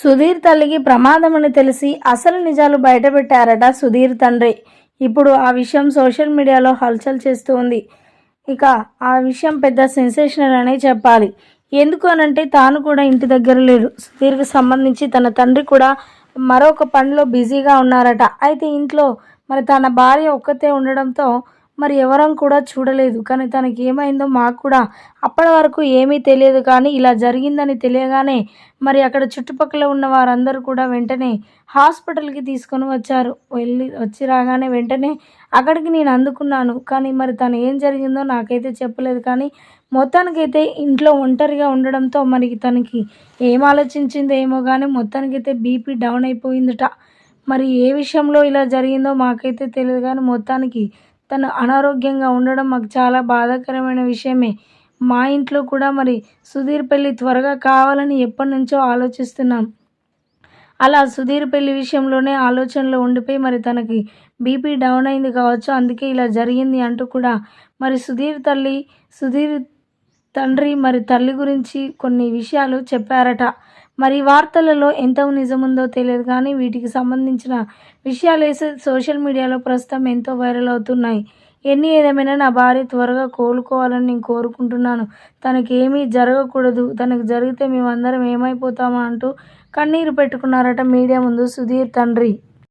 సుధీర్ తల్లికి ప్రమాదమని తెలిసి అసలు నిజాలు బయటపెట్టారట సుధీర్ తండ్రి. ఇప్పుడు ఆ విషయం సోషల్ మీడియాలో హల్చల్ చేస్తూ ఉంది. ఇక ఆ విషయం పెద్ద సెన్సేషనల్ అనే చెప్పాలి. ఎందుకు అనంటే తాను కూడా ఇంటి దగ్గర లేడు. సుధీర్కి సంబంధించి తన తండ్రి కూడా మరొక పనిలో బిజీగా ఉన్నారట. అయితే ఇంట్లో మరి తన భార్య ఒక్కతే ఉండడంతో మరి ఎవరం కూడా చూడలేదు. కానీ తనకి ఏమైందో మాకు కూడా అప్పటి వరకు ఏమీ తెలియదు. కానీ ఇలా జరిగిందని తెలియగానే మరి అక్కడ చుట్టుపక్కల ఉన్న వారందరూ కూడా వెంటనే హాస్పిటల్కి తీసుకొని వచ్చారు. వెళ్ళి వచ్చి రాగానే వెంటనే అక్కడికి నేను అందుకున్నాను. కానీ మరి తను ఏం జరిగిందో నాకైతే చెప్పలేదు. కానీ మొత్తానికైతే ఇంట్లో ఒంటరిగా ఉండడంతో మరి తనకి ఏం ఆలోచించిందో ఏమో కానీ మొత్తానికైతే బీపీ డౌన్ అయిపోయిందట. మరి ఏ విషయంలో ఇలా జరిగిందో మాకైతే తెలియదు. కానీ మొత్తానికి తను అనారోగ్యంగా ఉండడం మాకు చాలా బాధాకరమైన విషయమే. మా ఇంట్లో కూడా మరి సుధీర్ పెళ్ళి త్వరగా కావాలని ఎప్పటి నుంచో ఆలోచిస్తున్నాం. అలా సుధీర్ పెళ్ళి విషయంలోనే ఆలోచనలో ఉండిపోయి మరి తనకి బీపీ డౌన్ అయింది కావచ్చు అందుకే ఇలా జరిగింది అంటూ కూడా మరి సుధీర్ తల్లి సుధీర్ తండ్రి మరి తల్లి గురించి కొన్ని విషయాలు చెప్పారట. మరి వార్తలలో ఎంత నిజముందో తెలియదు కానీ వీటికి సంబంధించిన విషయాలు వేసే సోషల్ మీడియాలో ప్రస్తుతం ఎంతో వైరల్ అవుతున్నాయి. ఎన్ని ఏదేమైనా నా భార్య త్వరగా కోలుకోవాలని నేను కోరుకుంటున్నాను. తనకి ఏమీ జరగకూడదు. తనకు జరిగితే మేమందరం ఏమైపోతామా అంటూ కన్నీరు పెట్టుకున్నారట మీడియా ముందు సుధీర్ తండ్రి.